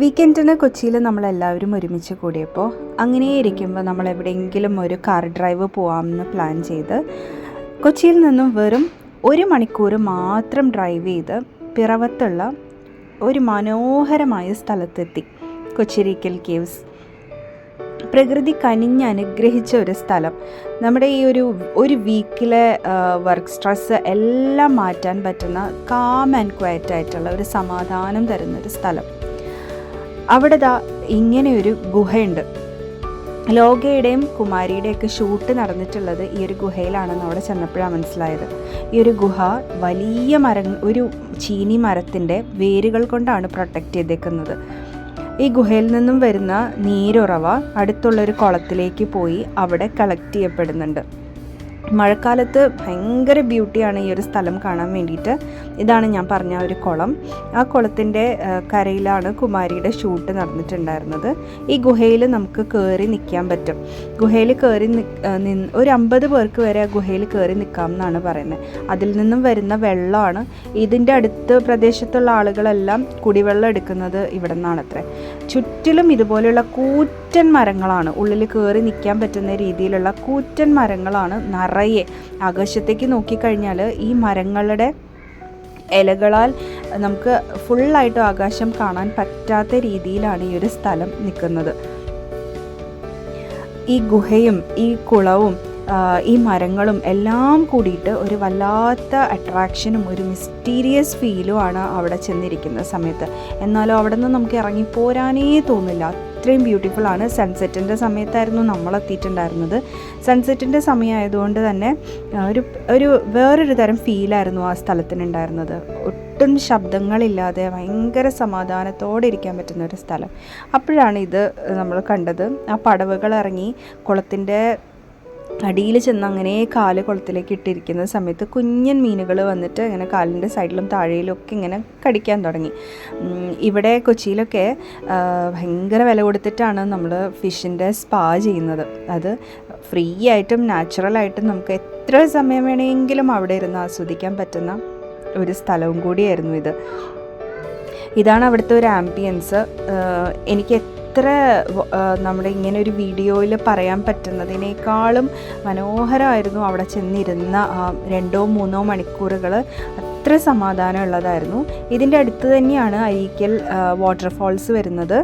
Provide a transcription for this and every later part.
വീക്കെൻഡിന് കൊച്ചിയിൽ നമ്മളെല്ലാവരും ഒരുമിച്ച് കൂടിയപ്പോൾ അങ്ങനെ ഇരിക്കുമ്പോൾ നമ്മൾ എവിടെയെങ്കിലും ഒരു കാർ ഡ്രൈവ് പോകാമെന്ന് പ്ലാൻ ചെയ്ത് കൊച്ചിയിൽ നിന്നും വെറും ഒരു മണിക്കൂർ മാത്രം ഡ്രൈവ് ചെയ്ത് പിറവത്തുള്ള ഒരു മനോഹരമായ സ്ഥലത്തെത്തി. കൊച്ചിരിക്കൽ കേവ്സ് പ്രകൃതി കനിഞ്ഞ് അനുഗ്രഹിച്ച ഒരു സ്ഥലം. നമ്മുടെ ഈ ഒരു ഒരു വീക്കിലെ വർക്ക് സ്ട്രെസ് എല്ലാം മാറ്റാൻ പറ്റുന്ന കാം ആൻഡ് ക്വയറ്റ് ആയിട്ടുള്ള ഒരു സമാധാനം തരുന്ന ഒരു സ്ഥലം. അവിടെ ദാ ഇങ്ങനെ ഒരു ഗുഹയുണ്ട്. ലോകയുടെയും കുമാരിയുടെയൊക്കെ ഷൂട്ട് നടന്നിട്ടുള്ളത് ഈ ഒരു ഗുഹയിലാണെന്ന് അവിടെ ചെന്നപ്പോഴാണ് മനസ്സിലായത്. ഈ ഒരു ഗുഹ വലിയ മര ഒരു ചീനി മരത്തിന്റെ വേരുകൾ കൊണ്ടാണ് പ്രൊട്ടക്റ്റ് ചെയ്തേക്കുന്നത്. ഈ ഗുഹയിൽ നിന്നും വരുന്ന നീരുറവ അടുത്തുള്ളൊരു കുളത്തിലേക്ക് പോയി അവിടെ കളക്ട് ചെയ്യപ്പെടുന്നുണ്ട്. മഴക്കാലത്ത് ഭയങ്കര ബ്യൂട്ടിയാണ് ഈ ഒരു സ്ഥലം കാണാൻ വേണ്ടിയിട്ട്. ഇതാണ് ഞാൻ പറഞ്ഞ ഒരു കുളം. ആ കുളത്തിന്റെ കരയിലാണ് കുമാരിയുടെ ഷൂട്ട് നടന്നിട്ടുണ്ടായിരുന്നത്. ഈ ഗുഹയിൽ നമുക്ക് കയറി നിൽക്കാൻ പറ്റും. ഗുഹയിൽ കയറി ഒരു അമ്പത് പേർക്ക് വരെ ഗുഹയിൽ കയറി നിൽക്കാം എന്നാണ് പറയുന്നത്. അതിൽ നിന്നും വരുന്ന വെള്ളമാണ്. ഇതിന്റെ അടുത്ത് പ്രദേശത്തുള്ള ആളുകളെല്ലാം കുടിവെള്ളം എടുക്കുന്നത് ഇവിടെ നിന്നാണത്രേ. ചുറ്റിലും ഇതുപോലെയുള്ള കൂറ്റൻ മരങ്ങളാണ്. ഉള്ളിൽ കയറി നിൽക്കാൻ പറ്റുന്ന രീതിയിലുള്ള കൂറ്റൻ മരങ്ങളാണ് നിറയെ ആകാശത്തേക്ക് നോക്കിക്കഴിഞ്ഞാൽ ഈ മരങ്ങളുടെ ഇലകളാൽ നമുക്ക് ഫുള്ളായിട്ടും ആകാശം കാണാൻ പറ്റാത്ത രീതിയിലാണ് ഈ ഒരു സ്ഥലം നിൽക്കുന്നത്. ഈ ഗുഹയും ഈ കുളവും ഈ മരങ്ങളും എല്ലാം കൂടിയിട്ട് ഒരു വല്ലാത്ത അട്രാക്ഷനും ഒരു മിസ്റ്റീരിയസ് ഫീലുമാണ് അവിടെ ചെന്നിരിക്കുന്ന സമയത്ത്. എന്നാലും അവിടെ നിന്ന് നമുക്ക് ഇറങ്ങിപ്പോരാനേ തോന്നില്ല. അത്രയും ബ്യൂട്ടിഫുൾ ആണ്. സൺസെറ്റിന്റെ സമയത്തായിരുന്നു നമ്മൾ എത്തിയിട്ടുണ്ടായിരുന്നത്. സൺസെറ്റിന്റെ സമയമായതുകൊണ്ട് തന്നെ ഒരു ഒരു വേറൊരു തരം ഫീലായിരുന്നു ആ സ്ഥലത്തിനുണ്ടായിരുന്നത്. ഒട്ടും ശബ്ദങ്ങളില്ലാതെ ഭയങ്കര സമാധാനത്തോടെ ഇരിക്കാൻ പറ്റുന്ന ഒരു സ്ഥലം. അപ്പോഴാണ് ഇത് നമ്മൾ കണ്ടത്. ആ പടവുകൾ ഇറങ്ങി കുളത്തിന്റെ അടിയിൽ ചെന്ന് അങ്ങനെ കാൽ കുളത്തിലേക്ക് ഇട്ടിരിക്കുന്ന സമയത്ത് കുഞ്ഞൻ മീനുകൾ വന്നിട്ട് ഇങ്ങനെ കാലിന്റെ സൈഡിലും താഴെയിലും ഒക്കെ ഇങ്ങനെ കടിക്കാൻ തുടങ്ങി. ഇവിടെ കൊച്ചിയിലൊക്കെ ഭയങ്കര വില കൊടുത്തിട്ടാണ് നമ്മൾ ഫിഷിന്റെ സ്പാ ചെയ്യുന്നത്. അത് ഫ്രീ ആയിട്ടും നാച്ചുറലായിട്ടും നമുക്ക് എത്ര സമയം വേണമെങ്കിലും അവിടെ ഇരുന്ന് ആസ്വദിക്കാൻ പറ്റുന്ന ഒരു സ്ഥലവും കൂടിയായിരുന്നു ഇത്. ഇതാണ് അവിടുത്തെ ഒരു ആംബിയൻസ്. എനിക്ക് എത്ര നമ്മുടെ ഇങ്ങനെ ഒരു വീഡിയോയിൽ പറയാൻ പറ്റുന്നതിനേക്കാളും മനോഹരമായിരുന്നു അവിടെ ചെന്നിരുന്ന രണ്ടോ മൂന്നോ മണിക്കൂറുകൾ അത്ര സമാധാനമുള്ളതായിരുന്നു. ഇതിന്റെ അടുത്ത് തന്നെയാണ് അരീക്കൽ വാട്ടർഫാൾസ് വരുന്നത്.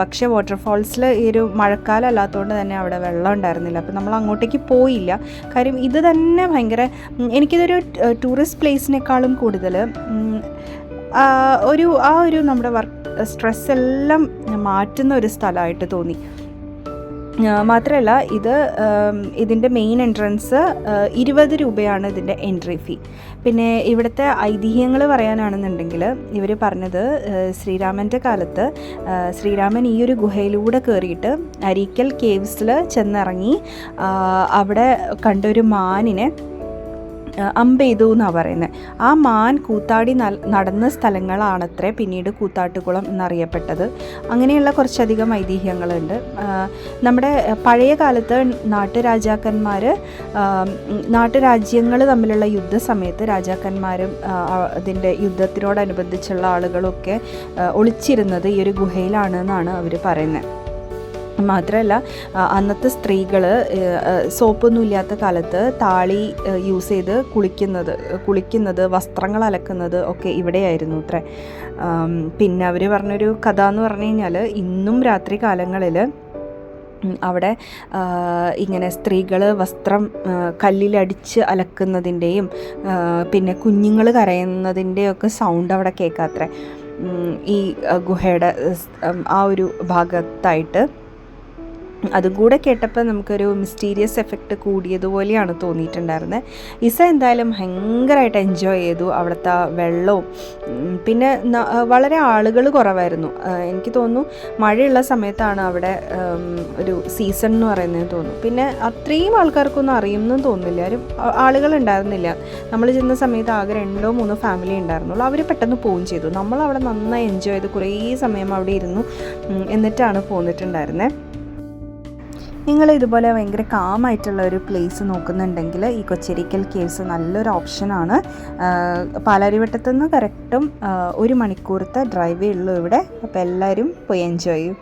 പക്ഷേ വാട്ടർഫാൾസിൽ ഈ ഒരു മഴക്കാലം അല്ലാത്തതുകൊണ്ട് തന്നെ അവിടെ വെള്ളം ഉണ്ടായിരുന്നില്ല. അപ്പോൾ നമ്മൾ അങ്ങോട്ടേക്ക് പോയില്ല. കാര്യം ഇത് തന്നെ ഭയങ്കര എനിക്കിതൊരു ടൂറിസ്റ്റ് പ്ലേസിനേക്കാളും കൂടുതൽ ഒരു ആ ഒരു നമ്മുടെ വർക്ക് സ്ട്രെസ് എല്ലാം മാറ്റുന്ന ഒരു സ്ഥലമായിട്ട് തോന്നി. മാത്രമല്ല ഇത് ഇതിന്റെ മെയിൻ എൻട്രൻസ് ഇരുപത് രൂപയാണ് ഇതിന്റെ എൻട്രി ഫീ. പിന്നെ ഇവിടുത്തെ ഐതിഹ്യങ്ങൾ പറയാനാണെന്നുണ്ടെങ്കിൽ ഇവർ പറഞ്ഞത് ശ്രീരാമന്റെ കാലത്ത് ശ്രീരാമൻ ഈ ഒരു ഗുഹയിലൂടെ കയറിയിട്ട് അരീക്കൽ കേവ്സിൽ ചെന്നിറങ്ങി അവിടെ കണ്ടൊരു മാനിനെ അമ്പെയ്തു എന്നാണ് പറയുന്നത് ആ മാൻ കൂത്താടി നടന്ന സ്ഥലങ്ങളാണത്രേ പിന്നീട് കൂത്താട്ടുകുളം എന്നറിയപ്പെട്ടത്. അങ്ങനെയുള്ള കുറച്ചധികം ഐതിഹ്യങ്ങളുണ്ട്. നമ്മുടെ പഴയ കാലത്ത് നാട്ടുരാജാക്കന്മാർ നാട്ടുരാജ്യങ്ങൾ തമ്മിലുള്ള യുദ്ധ സമയത്ത് രാജാക്കന്മാരും അതിന്റെ യുദ്ധത്തിനോടനുബന്ധിച്ചുള്ള ആളുകളൊക്കെ ഒളിച്ചിരുന്നത് ഈ ഒരു ഗുഹയിലാണ് എന്നാണ് അവർ പറയുന്നത് മാത്രമല്ല അന്നത്തെ സ്ത്രീകൾ സോപ്പൊന്നും ഇല്ലാത്ത കാലത്ത് താളി യൂസ് ചെയ്ത് കുളിക്കുന്നത് കുളിക്കുന്നത് വസ്ത്രങ്ങൾ അലക്കുന്നത് ഒക്കെ ഇവിടെയായിരുന്നു അത്ര. പിന്നെ അവർ പറഞ്ഞൊരു കഥ എന്ന് പറഞ്ഞു കഴിഞ്ഞാൽ ഇന്നും രാത്രി കാലങ്ങളിൽ അവിടെ ഇങ്ങനെ സ്ത്രീകൾ വസ്ത്രം കല്ലിലടിച്ച് അലക്കുന്നതിന്റെയും പിന്നെ കുഞ്ഞുങ്ങൾ കരയുന്നതിന്റെയൊക്കെ സൗണ്ട് അവിടെ കേൾക്കാത്ര. ഈ ഗുഹയുടെ ആ ഒരു ഭാഗത്തായിട്ട് അതും കൂടെ കേട്ടപ്പോൾ നമുക്കൊരു മിസ്റ്റീരിയസ് എഫക്റ്റ് കൂടിയതുപോലെയാണ് തോന്നിയിട്ടുണ്ടായിരുന്നത്. ഇസ എന്തായാലും ഭയങ്കരമായിട്ട് എൻജോയ് ചെയ്തു അവിടുത്തെ വെള്ളവും. പിന്നെ വളരെ ആളുകൾ കുറവായിരുന്നു. എനിക്ക് തോന്നുന്നു മഴയുള്ള സമയത്താണ് അവിടെ ഒരു സീസൺ എന്ന് പറയുന്നത് തോന്നുന്നു. പിന്നെ അത്രയും ആൾക്കാർക്കൊന്നും അറിയുമെന്നും തോന്നുന്നില്ല. ആരും ആളുകൾ ഉണ്ടായിരുന്നില്ല നമ്മൾ ചെന്ന സമയത്ത് ആകെ രണ്ടോ മൂന്നോ ഫാമിലി ഉണ്ടായിരുന്നുള്ളൂ. അവർ പെട്ടെന്ന് പോവുകയും ചെയ്തു. നമ്മൾ അവിടെ നന്നായി എൻജോയ് ചെയ്ത് കുറേ സമയം അവിടെ ഇരുന്നു. എന്നിട്ടാണ് പോന്നിട്ടുണ്ടായിരുന്നത് നിങ്ങൾ ഇതുപോലെ ഭയങ്കര കാമായിട്ടുള്ള ഒരു പ്ലേസ് നോക്കുന്നുണ്ടെങ്കിൽ ഈ കൊച്ചരിക്കൽ കേവ്സ് നല്ലൊരു ഓപ്ഷനാണ് പാലാരിവട്ടത്തു നിന്ന് കറക്റ്റും ഒരു മണിക്കൂറത്തെ ഡ്രൈവേ ഉള്ളൂ ഇവിടെ. അപ്പോൾ എല്ലാവരും പോയി എൻജോയ് ചെയ്യും.